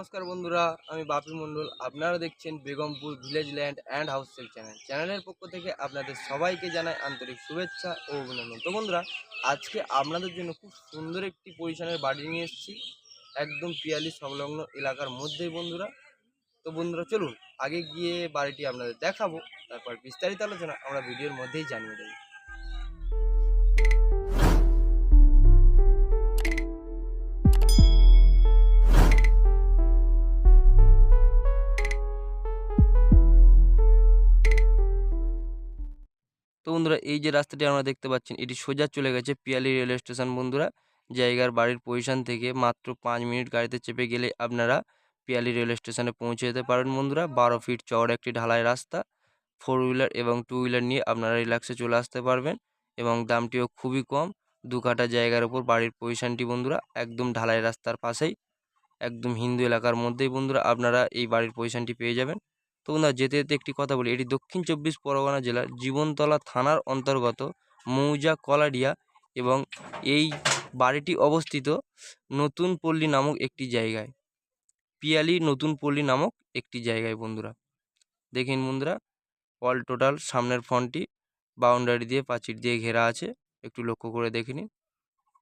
নমস্কার বন্ধুরা, আমি বাপি মণ্ডল। আপনারা দেখছেন Begumpur village land and house sale channel. চ্যানেলের পক্ষ থেকে আপনাদের সবাইকে জানাই আন্তরিক শুভেচ্ছা ও অভিনন্দন। তো বন্ধুরা, আজকে আপনাদের জন্য খুব সুন্দর একটি পজিশনের বাড়ি নিয়ে এসেছি। একদম পিয়ালি সংলগ্ন এলাকার মধ্যেই বন্ধুরা। তো বন্ধুরা, চলুন আগে গিয়ে বাড়িটি আপনাদের দেখাবো, তারপর বিস্তারিত আলোচনা আমরা ভিডিওর মধ্যেই জানিয়ে দেবো। বন্ধুরা, এই যে রাস্তাটি আমরা দেখতে পাচ্ছেন, এটি সোজা চলে গেছে পিয়ালি রেল স্টেশন বন্ধুরা। জায়গার বাড়ির পজিশন থেকে মাত্র পাঁচ মিনিট গাড়িতে চেপে গেলে আপনারা পিয়ালি রেল স্টেশনে পৌঁছে যেতে পারেন বন্ধুরা। বারো ফিট চওড়া একটি ঢালাই রাস্তা ফোর হুইলার এবং টু হুইলার নিয়ে আপনারা রিল্যাক্সে চলে আসতে পারবেন এবং দামটিও খুবই কম। দু কাঠা জায়গার উপর বাড়ির পজিশনটি বন্ধুরা, একদম ঢালাই রাস্তার পাশেই, একদম হিন্দু এলাকার মধ্যেই বন্ধুরা আপনারা এই বাড়ির পজিশনটি পেয়ে যাবেন। তো বন্ধুরা যেতে যেতে একটি কথা বলি। এটি দক্ষিণ চব্বিশ পরগনা জেলার জীবনতলা থানার অন্তর্গত মৌজা কলাডিয়া এবং এই বাড়িটি অবস্থিত নতুন পল্লী নামক একটি জায়গায়। পিয়ালি নতুন পল্লী নামক একটি জায়গায় বন্ধুরা। দেখেন বন্ধুরা, অল টোটাল সামনের ফ্রন্টটি বাউন্ডারি দিয়ে প্রাচীর দিয়ে ঘেরা আছে। একটু লক্ষ্য করে দেখে নিন।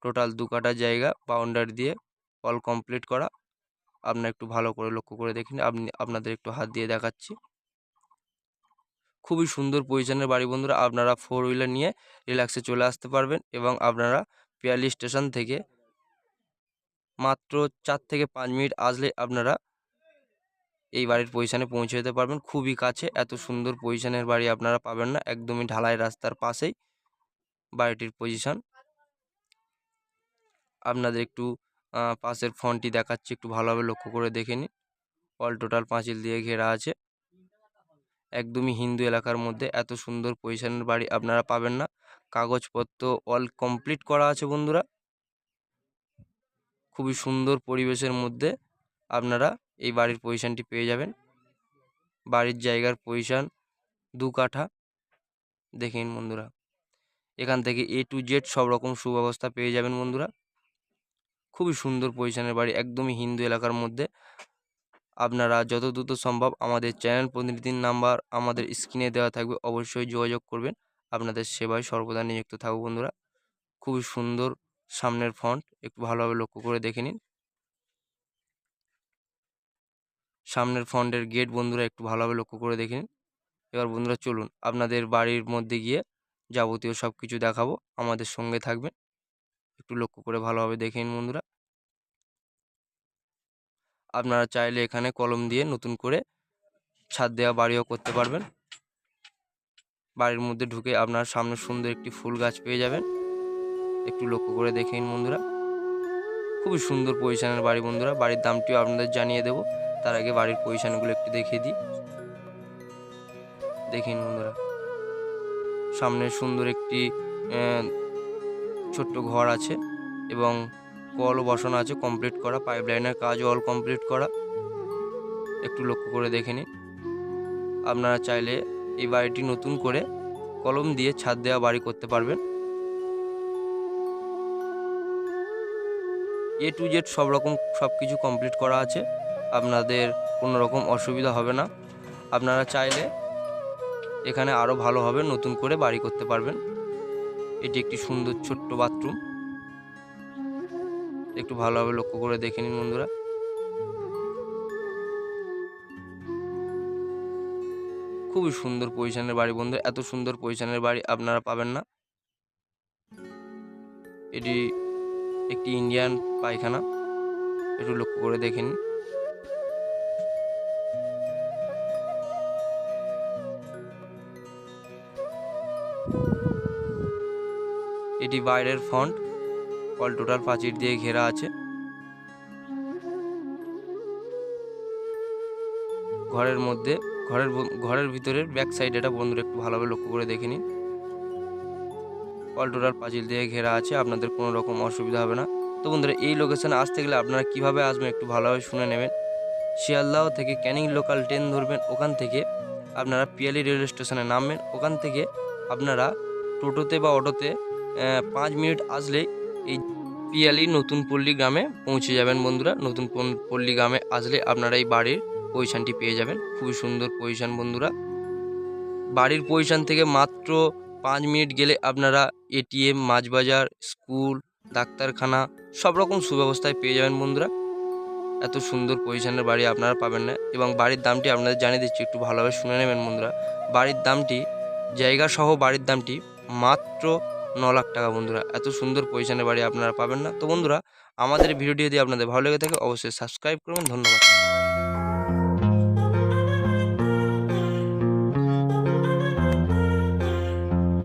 টোটাল দু কাটা জায়গা বাউন্ডারি দিয়ে অল কমপ্লিট করা। আপনার একটু ভালো করে লক্ষ্য করে দেখে নিন। আপনি, আপনাদের একটু হাত দিয়ে দেখাচ্ছি। খুবই সুন্দর পজিশনের বাড়ি বন্ধুরা। আপনারা ফোর হুইলার নিয়ে রিল্যাক্সে চলে আসতে পারবেন এবং আপনারা পিয়ালি স্টেশন থেকে মাত্র চার থেকে পাঁচ মিনিট আসলে আপনারা এই বাড়ির পজিশানে পৌঁছে যেতে পারবেন। খুবই কাছে, এত সুন্দর পজিশনের বাড়ি আপনারা পাবেন না। একদমই ঢালাই রাস্তার পাশেই বাড়িটির পজিশন আপনাদের একটু পাশের ফোনটি দেখাচ্ছি, একটু ভালোভাবে লক্ষ্য করে দেখে নিন। অল টোটাল পাঁচিল দিয়ে ঘেরা আছে। একদমই হিন্দু এলাকার মধ্যে এত সুন্দর পজিশনের বাড়ি আপনারা পাবেন না। কাগজপত্র অল কমপ্লিট করা আছে বন্ধুরা। খুবই সুন্দর পরিবেশের মধ্যে আপনারা এই বাড়ির পজিশনটি পেয়ে যাবেন। বাড়ির জায়গার পজিশন দু কাঠা। দেখেন বন্ধুরা। এখান থেকে এ টু জেড সব রকম সুব্যবস্থা পেয়ে যাবেন বন্ধুরা। খুবই সুন্দর পজিশনের বাড়ি একদমই হিন্দু এলাকার মধ্যে। আপনারা যত দ্রুত সম্ভব আমাদের চ্যানেল প্রতিনিধির নাম্বার আমাদের স্ক্রিনে দেওয়া থাকবে, অবশ্যই যোগাযোগ করবেন। আপনাদের সেবায় সর্বদা নিযুক্ত থাকব বন্ধুরা। খুবই সুন্দর সামনের ফ্রন্ট একটু ভালোভাবে লক্ষ্য করে দেখে নিন। সামনের ফ্রন্টের গেট বন্ধুরা একটু ভালোভাবে লক্ষ্য করে দেখে নিন। এবার বন্ধুরা চলুন, আপনাদের বাড়ির মধ্যে গিয়ে যাবতীয় সব কিছু দেখাবো, আমাদের সঙ্গে থাকবেন। একটু লক্ষ্য করে ভালোভাবে দেখে নিন বন্ধুরা। আপনারা চাইলে এখানে কলম দিয়ে নতুন করে ছাদ দেওয়া বাড়িও করতে পারবেন। বাড়ির মধ্যে ঢুকে আপনার সামনে সুন্দর একটি ফুল গাছ পেয়ে যাবেন। একটু লক্ষ্য করে দেখে নিন বন্ধুরা। খুবই সুন্দর পজিশনের বাড়ি বন্ধুরা। বাড়ির দামটিও আপনাদের জানিয়ে দেব। তার আগে বাড়ির পজিশনগুলো একটু দেখিয়ে দিই। দেখুন বন্ধুরা। সামনে সুন্দর একটি ছোট্ট ঘর আছে এবং কলও বসানো আছে কমপ্লিট করা। পাইপ লাইনের কাজও অল কমপ্লিট করা। একটু লক্ষ্য করে দেখে নিন আপনারা চাইলে এই বাড়িটি নতুন করে কলম দিয়ে ছাদ দেওয়া বাড়ি করতে পারবেন। এ টু জেড সব রকম সব কিছু কমপ্লিট করা আছে। আপনাদের কোনো রকম অসুবিধা হবে না। আপনারা চাইলে এখানে আরও ভালোভাবে নতুন করে বাড়ি করতে পারবেন। এটি একটি সুন্দর ছোট্ট বাথরুম। একটু ভালোভাবে লক্ষ্য করে দেখে নিন বন্ধুরা। খুবই সুন্দর পজিশনের বাড়ি বন্ধু এত সুন্দর পজিশনের বাড়ি আপনারা পাবেন না। এটি একটি ইন্ডিয়ান পায়খানা, একটু লক্ষ্য করে দেখে নিন। এটি বাইরের ফ্রন্ট অল টোটাল প্রাচীর দিয়ে ঘেরা আছে। ঘরের মধ্যে, ঘরের ঘরের ভিতরের ব্যাক সাইড এটা বন্ধুরা একটু ভালোভাবে লক্ষ্য করে দেখে নিন। অল টোটাল পাঁচিল দিয়ে ঘেরা আছে, আপনাদের কোনো রকম অসুবিধা হবে না। তো বন্ধুরা, এই লোকেশানে আসতে গেলে আপনারা কীভাবে আসবেন একটু ভালোভাবে শুনে নেবেন। শিয়ালদাহ থেকে ক্যানিং লোকাল ট্রেন ধরবেন, ওখান থেকে আপনারা পিয়ালি রেলওয়ে স্টেশনে নামবেন। ওখান থেকে আপনারা টোটোতে বা অটোতে পাঁচ মিনিট আসলেই এই পিয়ালি নতুন পল্লী গ্রামে পৌঁছে যাবেন বন্ধুরা। নতুন পল্লী গ্রামে আসলে আপনারা এই বাড়ির পজিশানটি পেয়ে যাবেন। খুবই সুন্দর পজিশান বন্ধুরা। বাড়ির পজিশান থেকে মাত্র পাঁচ মিনিট গেলে আপনারা এটিএম মাছ বাজার স্কুল, ডাক্তারখানা সব রকম সুব্যবস্থায় পেয়ে যাবেন বন্ধুরা। এত সুন্দর পজিশানের বাড়ি আপনারা পাবেন না এবং বাড়ির দামটি আপনাদের জানিয়ে দিচ্ছি, একটু ভালোভাবে শুনে নেবেন বন্ধুরা। বাড়ির দামটি জায়গা সহ বাড়ির দামটি মাত্র ন লাখ টাকা বন্ধুরা। এত সুন্দর পজিশনের বাড়ি আপনারা পাবেন না। তো বন্ধুরা, আমাদের ভিডিওটি যদি আপনাদের ভালো লেগে থাকে, অবশ্যই সাবস্ক্রাইব করবেন। ধন্যবাদ।